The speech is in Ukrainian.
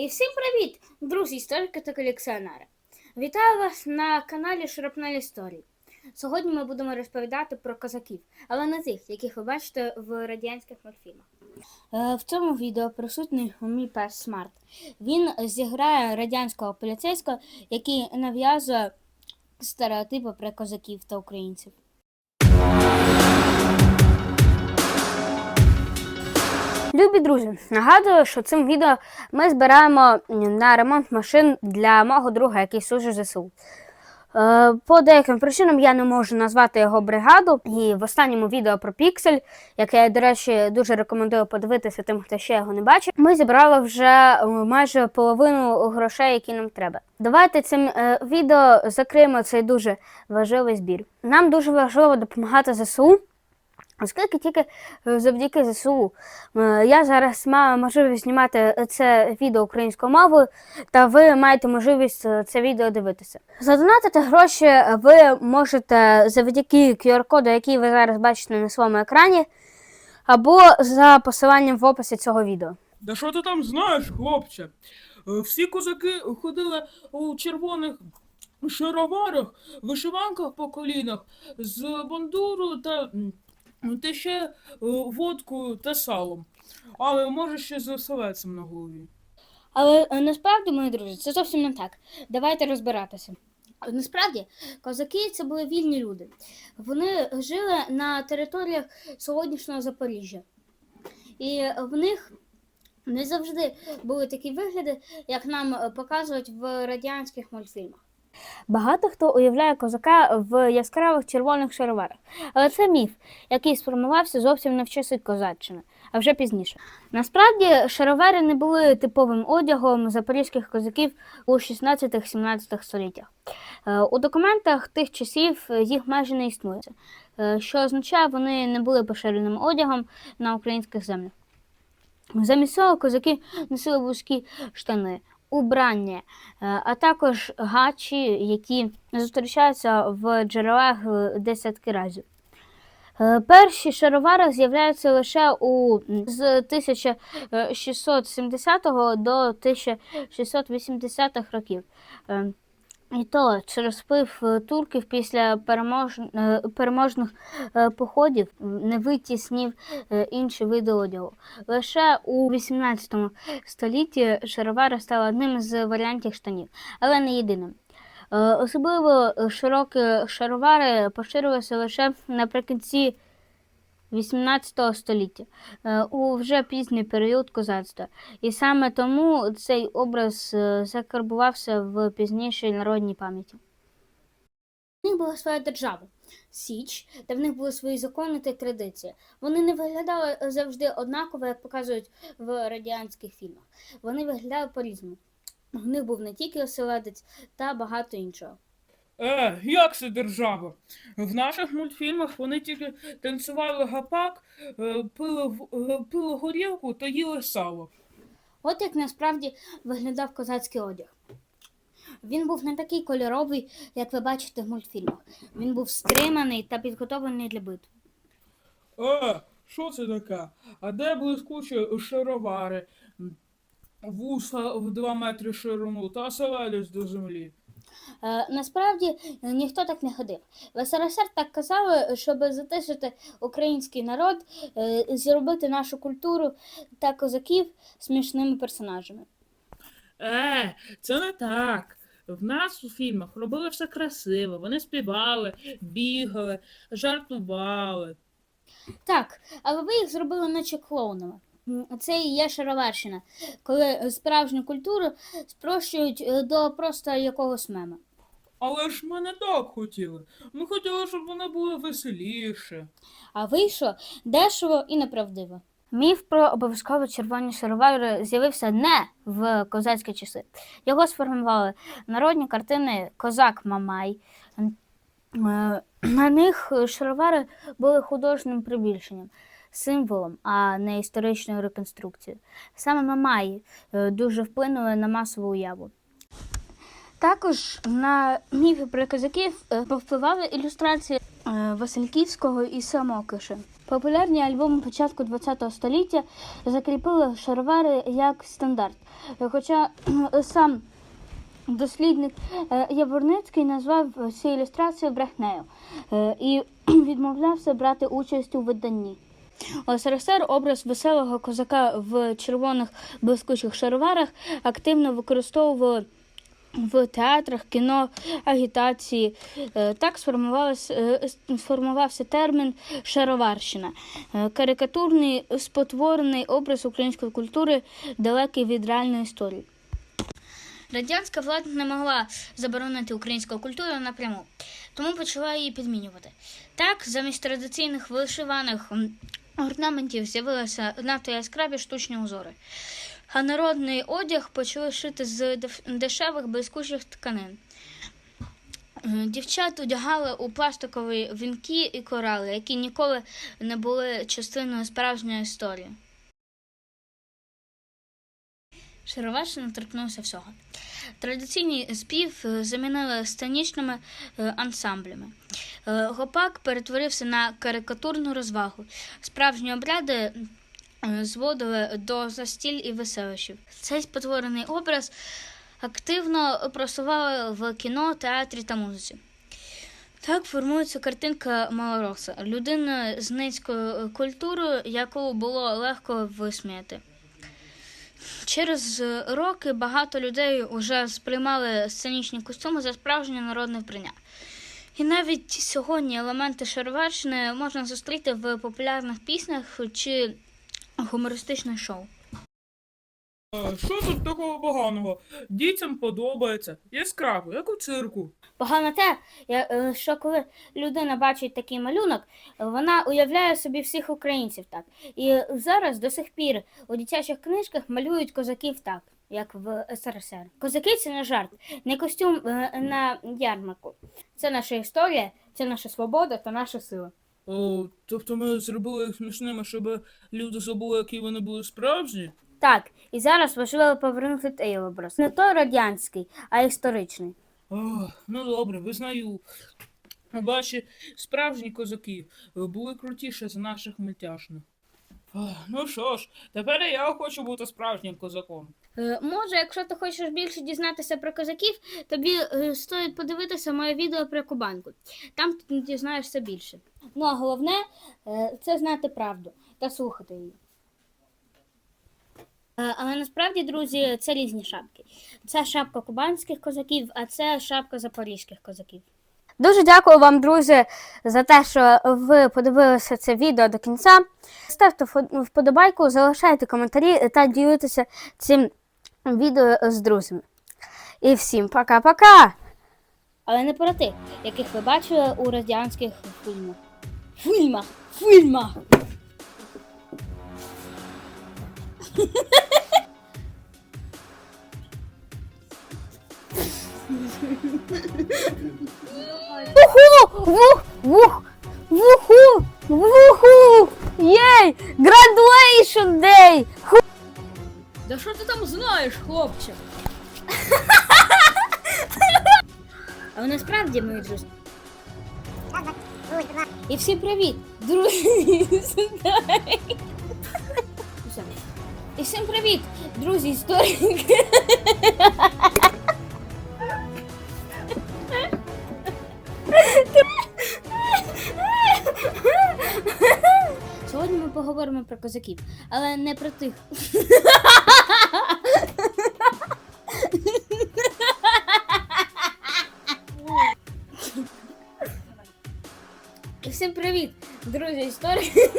І всім привіт, друзі, історики та колекціонери. Вітаю вас на каналі Шрапнель Історії. Сьогодні ми будемо розповідати про козаків, але не тих, яких ви бачите в радянських мультфільмах. Е, В цьому відео присутній мій пес Смарт. Він зіграє радянського поліцейського, який нав'язує стереотипи про козаків та українців. Любі друзі, нагадую, що цим відео ми збираємо на ремонт машин для мого друга, який служить ЗСУ. Е, По деяким причинам я не можу назвати його бригаду. І в останньому відео про Піксель, яке я, до речі, дуже рекомендую подивитися тим, хто ще його не бачив, ми зібрали вже е, майже половину грошей, які нам треба. Давайте цим е, відео закриємо цей дуже важливий збір. Нам дуже важливо допомагати ЗСУ. Оскільки тільки е, завдяки ЗСУ е, я зараз маю можливість знімати це відео українською мовою, та ви маєте можливість е, це відео дивитися. Задонатити гроші ви можете завдяки QR-коду, який ви зараз бачите на своєму екрані, або за посиланням в описі цього відео. Да що ти там знаєш, хлопче? Е, Всі козаки ходили у червоних шароварах, вишиванках по колінах, з бандуру та, м, та ще е, водкою та салом. Але може ще з оселедцем на голові. Але е, насправді, мої друзі, це зовсім не так. Давайте розбиратися. Насправді, козаки це були вільні люди. Вони жили на територіях сьогоднішнього Запоріжжя. І в них не завжди були такі вигляди, як нам е, показують в радянських мультфільмах. Багато хто уявляє козака в яскравих червоних шароварах, але це міф, який сформувався зовсім не в часи козаччини, а вже пізніше. Насправді шаровари не були типовим одягом запорізьких козаків у 16-17 століттях. Е, У документах тих часів їх майже не існує, е, що означає, вони не були поширеним одягом на українських землях. Замість цього козаки носили вузькі штани, убрання, е, а також гачі, які зустрічаються в джерелах е, десятки разів. Е, Перші шаровари з'являються лише у з 1670 до 1680 років. І то через вплив е, турків після перемож... е, переможних е, походів не витіснив е, інші види одягу. Лише у 18 столітті шаровари стали одним з варіантів штанів, але не єдиним. Особливо широкі шаровари поширилися лише наприкінці 18 століття, е, у вже пізній період козацтва. І саме тому цей образ е, закарбувався в пізнішій народній пам'яті. У них була своя держава, Січ, де в них були свої закони та традиції. Вони не виглядали завжди однаково, як показують в радянських фільмах. Вони виглядали по-різному. У них був не тільки оселедець та багато іншого. Е, як це держава? В наших мультфільмах вони тільки танцювали гапак, е, пили, е, пили горілку та їли сало. От як насправді виглядав козацький одяг. Він був не такий кольоровий, як ви бачите в мультфільмах. Він був стриманий та підготовлений для битви. Е, що це таке? А де блискучі шаровари, вуса в 2 метри ширину та оселедець до землі? Е, насправді е, ніхто так не ходив. В СРСР так казали, щоб затишити український народ, е, зробити нашу культуру та козаків смішними персонажами. Е, це не так. В нас у фільмах робили все красиво. Вони співали, бігали, жартували. Так, але ви їх зробили наче клоунами. Це і є шароварщина, коли справжню культуру спрощують е, до просто якогось мема. Але ж ми не так хотіли. Ми хотіли, щоб вони були веселіше. А вийшло дешево і неправдиво. Міф про обов'язково червоні шаровари з'явився не в козацькі часи. Його сформували народні картини Козак Мамай. Е, На них шаровари були художнім прибільшенням, символом, а не історичною реконструкцією. Саме Мамаї е, дуже вплинули на масову уяву. Також на міфи про козаків е, повпливали ілюстрації е, Васильківського і Самокиша. Популярні альбоми початку ХХ століття закріпили шаровари як стандарт. Хоча сам дослідник Яворницький назвав ці ілюстрації брехнею і відмовлявся брати участь у виданні. СРСР образ веселого козака в червоних блискучих шароварах активно використовували в театрах, кіно, агітації. Е, Так е, с- сформувався термін шароварщина. Е, Карикатурний спотворений образ української культури, далекий від реальної історії. Радянська влада не могла заборонити українську культуру напряму, тому почала її підмінювати. Так, замість традиційних вишиваних орнаментів з'явилися надто яскраві штучні узори. А народний одяг почали шити з дешевих блискучих тканин. Е, Дівчат одягали у пластикові вінки і корали, які ніколи не були частиною справжньої історії. Шароварщина торкнулася всього. Традиційний спів е, замінили сценічними е, ансамблями. Е, Гопак перетворився на карикатурну розвагу. Справжні обряди зводили до застіль і веселищів. Цей спотворений образ активно просували в кіно, театрі та музиці. Так формується картинка Малороса, людина з низькою культурою, яку було легко висміяти. Через е, роки багато людей вже сприймали сценічні костюми за справжнє народне вбрання. І навіть сьогодні елементи шароварщини можна зустріти в популярних піснях чи гумористичних шоу. Що тут такого поганого? Дітям подобається. Яскраво, як у цирку. Погано те, е, що коли людина бачить такий малюнок, вона уявляє собі всіх українців так. І зараз до сих пір у дитячих книжках малюють козаків так, як в СРСР. Козаки це не жарт, не костюм е, на ярмарку. Це наша історія, це наша свобода та наша сила. О, тобто ми зробили їх смішними, щоб люди забули, які вони були справжні? Так, і зараз важливо повернути цей образ. Не той радянський, а історичний. О, ну добре, визнаю. Ваші справжні козаки е, були крутіші за наших мультяшних. Ну що ж, тепер я хочу бути справжнім козаком. Е, Може, якщо ти хочеш більше дізнатися про козаків, тобі е, стоїть подивитися моє відео про Кубанку. Там ти дізнаєшся більше. Ну а головне е, це знати правду та слухати її. Е, Але насправді, друзі, це різні шапки. Це шапка кубанських козаків, а це шапка запорізьких козаків. Дуже дякую вам, друзі, за те, що ви подивилися це відео до кінця. Ставте вподобайку, залишайте коментарі та ділитеся цим відео з друзями. І всім пока-пока! Але не про тих, яких ви бачили у радянських фільмах. Фільмах! Фільмах! Вуху! Вух! Вух! Вуху! Вуху! Єй! Graduation Day! Да що ти там знаєш, хлопче? Але насправді, мої друзі. І всім привіт, друзі! І всім привіт, друзі, історики! Сьогодні ми поговоримо про козаків, але не про тих. І всім привіт, друзі, історики!